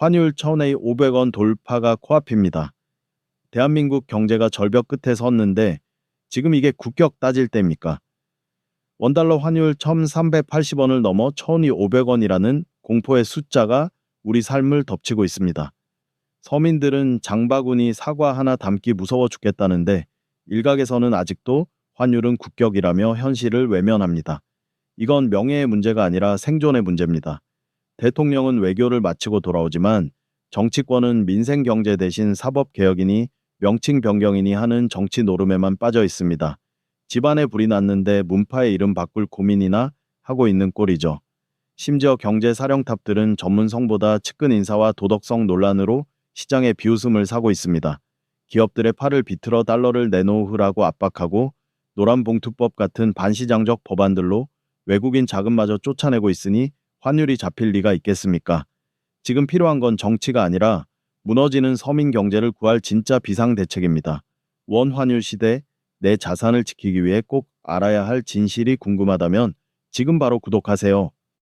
환율 1000에 500원 돌파가 코앞입니다. 대한민국 경제가 절벽 끝에 섰는데 지금 이게 국격 따질 때입니까? 원달러 환율 1380원을 넘어 1200원이라는 공포의 숫자가 우리 삶을 덮치고 있습니다. 서민들은 장바구니 사과 하나 담기 무서워 죽겠다는데 일각에서는 아직도 환율은 국격이라며 현실을 외면합니다. 이건 명예의 문제가 아니라 생존의 문제입니다. 대통령은 외교를 마치고 돌아오지만 정치권은 민생 경제 대신 사법 개혁이니 명칭 변경이니 하는 정치 노름에만 빠져 있습니다. 집안에 불이 났는데 문파의 이름 바꿀 고민이나 하고 있는 꼴이죠. 심지어 경제 사령탑들은 전문성보다 측근 인사와 도덕성 논란으로 시장에 비웃음을 사고 있습니다. 기업들의 팔을 비틀어 달러를 내놓으라고 압박하고 노란봉투법 같은 반시장적 법안들로 외국인 자금마저 쫓아내고 있으니 환율이 잡힐 리가 있겠습니까? 지금 필요한 건 정치가 아니라 무너지는 서민 경제를 구할 진짜 비상대책입니다. 원 환율 시대 내 자산을 지키기 위해 꼭 알아야 할 진실이 궁금하다면 지금 바로 구독하세요.